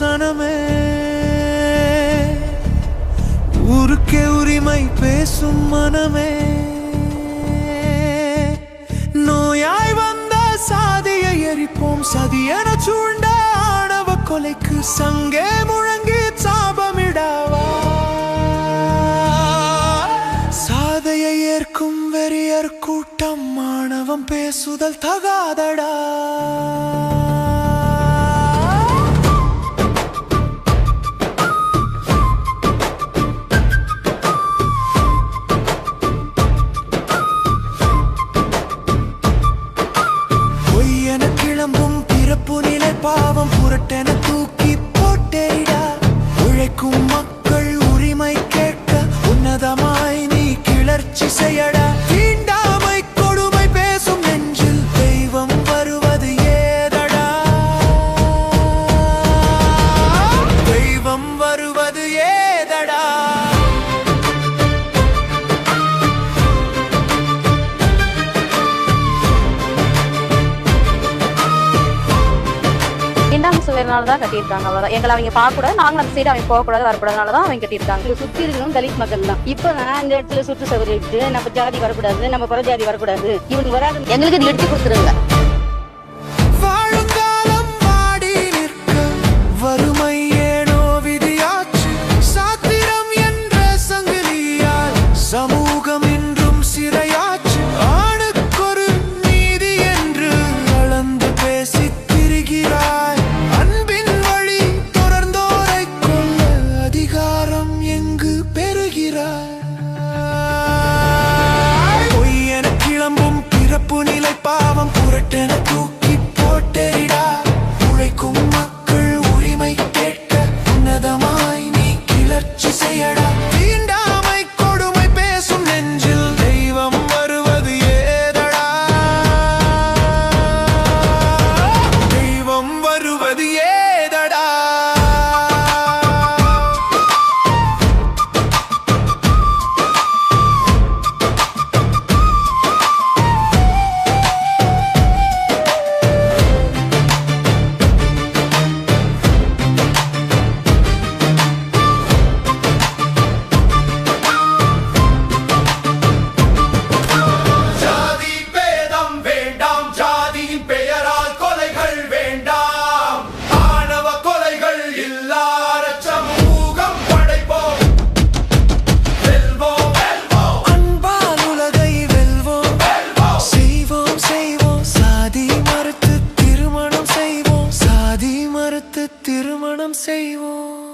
சனமே. ஊருக்கே உரிமை பேசும் மனமே. நோயாய் வந்த சாதியை எரிப்போம் சதியென சூண்ட ஆணவ கொலைக்கு சங்கே முழங்கி சாபமிடாவா? சாதையை ஏற்கும் வெறியர் கூட்டம் மாணவம் பேசுதல் தகாதடா? இரண்டாம் சுவர்னால தான் கட்டியிருக்காங்க. அவ்வளவுதான் எங்களை அவங்க பார்க்கக்கூடாது நாங்களும் அந்த சைடு அவங்க போகக்கூடாது வரக்கூடாதுனால தான் அவங்க கட்டியிருக்காங்க. இங்க சுத்தி இருக்கிறவங்க தலித் மக்கள் தான். இப்ப நான் இந்த இடத்துல சுற்று சௌகரியம் நம்ம ஜாதி வரக்கூடாது நம்ம புற ஜாதி வரக்கூடாது இவங்க வராது. எங்களுக்கு இது எடுத்து கொடுத்துருங்க. திருமணம் செய்வோம்.